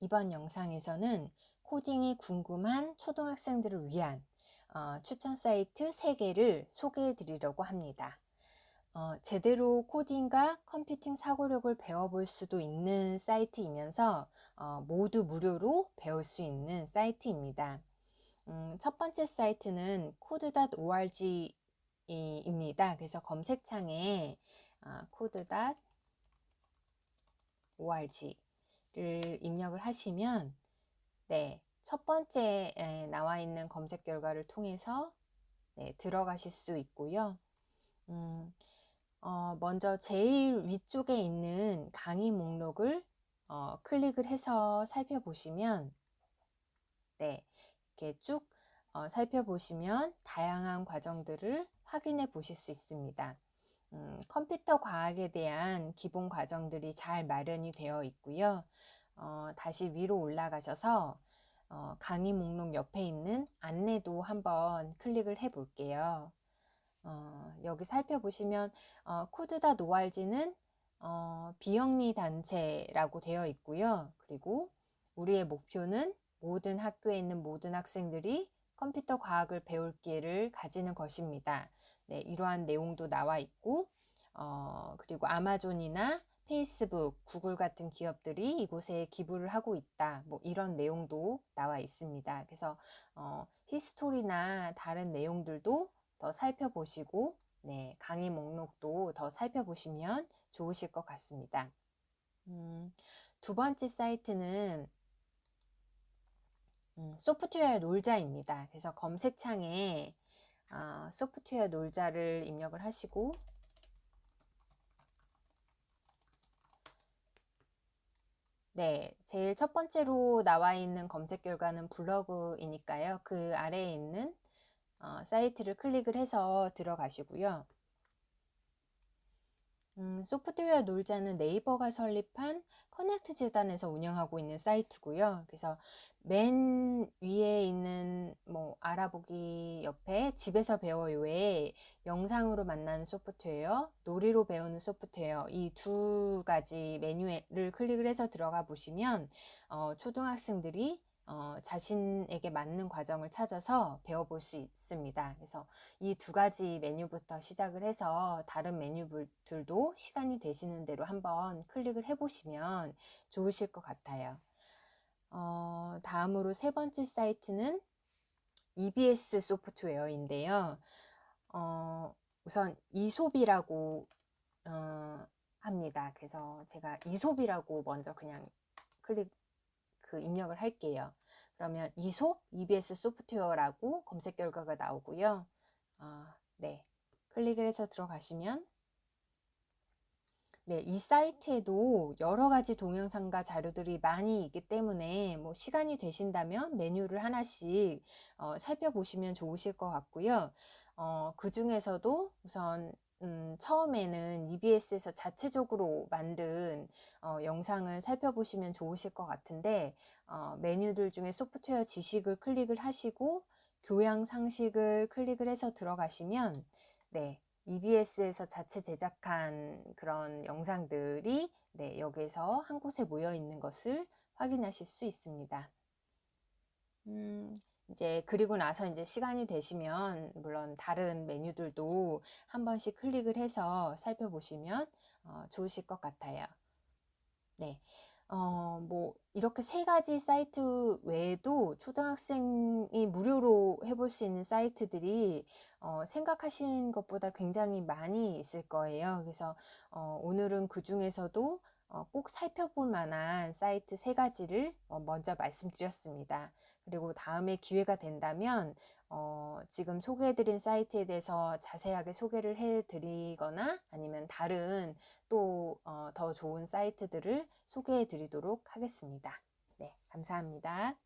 이번 영상에서는 코딩이 궁금한 초등학생들을 위한 어, 추천 사이트 3개를 소개해 드리려고 합니다. 어, 제대로 코딩과 컴퓨팅 사고력을 배워볼 수도 있는 사이트이면서 어, 모두 무료로 배울 수 있는 사이트입니다. 음, 첫 번째 사이트는 code.org입니다. 그래서 검색창에 어, code.org 를 입력을 하시면 네, 첫 번째 에, 나와 있는 검색 결과를 통해서 네, 들어가실 수 있고요. 음, 어, 먼저 제일 위쪽에 있는 강의 목록을 어, 클릭을 해서 살펴보시면 네, 이렇게 쭉 어, 살펴보시면 다양한 과정들을 확인해 보실 수 있습니다. 음, 컴퓨터 과학에 대한 기본 과정들이 잘 마련이 되어 있고요. 어, 다시 위로 올라가셔서 어, 강의 목록 옆에 있는 안내도 한번 클릭을 해 볼게요. 어, 여기 살펴보시면 어, 코드다 노알지는 어, 비영리 단체라고 되어 있고요. 그리고 우리의 목표는 모든 학교에 있는 모든 학생들이 컴퓨터 과학을 배울 기회를 가지는 것입니다. 네, 이러한 내용도 나와 있고, 어, 그리고 아마존이나 페이스북, 구글 같은 기업들이 이곳에 기부를 하고 있다. 뭐 이런 내용도 나와 있습니다. 그래서 어, 히스토리나 다른 내용들도 더 살펴보시고, 네, 강의 목록도 더 살펴보시면 좋으실 것 같습니다. 음, 두 번째 사이트는 음, 소프트웨어 놀자입니다. 그래서 검색창에 어, 소프트웨어 놀자를 입력을 하시고 네, 제일 첫 번째로 나와 있는 검색 결과는 블로그이니까요. 그 아래에 있는 어, 사이트를 클릭을 해서 들어가시고요. 음, 소프트웨어 놀자는 네이버가 설립한 커넥트 재단에서 운영하고 있는 사이트고요. 그래서 맨 위에 있는 뭐 알아보기 옆에 집에서 배워요에 영상으로 만나는 소프트웨어, 놀이로 배우는 소프트웨어 이 두 가지 메뉴를 클릭을 해서 들어가 보시면 어, 초등학생들이 어, 자신에게 맞는 과정을 찾아서 배워볼 수 있습니다. 그래서 이 두 가지 메뉴부터 시작을 해서 다른 메뉴들도 시간이 되시는 대로 한번 클릭을 해보시면 좋으실 것 같아요. 어, 다음으로 세 번째 사이트는 EBS 소프트웨어인데요. 어, 우선 이솝이라고 어, 합니다. 그래서 제가 이솝이라고 먼저 그냥 클릭 그 입력을 할게요. 그러면 이솝 EBS 소프트웨어라고 검색 결과가 나오고요. 어, 네, 클릭을 해서 들어가시면 네, 이 사이트에도 여러 가지 동영상과 자료들이 많이 있기 때문에 뭐 시간이 되신다면 메뉴를 하나씩 어, 살펴보시면 좋으실 것 같고요. 어, 그 중에서도 우선 음, 처음에는 EBS에서 자체적으로 만든 어, 영상을 살펴보시면 좋으실 것 같은데 어, 메뉴들 중에 소프트웨어 지식을 클릭을 하시고 교양 상식을 클릭을 해서 들어가시면 네, EBS에서 자체 제작한 그런 영상들이 네, 여기에서 한 곳에 모여 있는 것을 확인하실 수 있습니다. 음, 이제 그리고 나서 이제 시간이 되시면 물론 다른 메뉴들도 한 번씩 클릭을 해서 살펴보시면 어, 좋으실 것 같아요. 네. 어, 뭐, 이렇게 세 가지 사이트 외에도 초등학생이 무료로 해볼 수 있는 사이트들이 어, 생각하신 것보다 굉장히 많이 있을 거예요. 그래서 어, 오늘은 그 중에서도 어, 꼭 살펴볼 만한 사이트 세 가지를 어, 먼저 말씀드렸습니다. 그리고 다음에 기회가 된다면 어, 지금 소개해드린 사이트에 대해서 자세하게 소개를 해드리거나 아니면 다른 또더 어, 좋은 사이트들을 소개해드리도록 하겠습니다. 네, 감사합니다.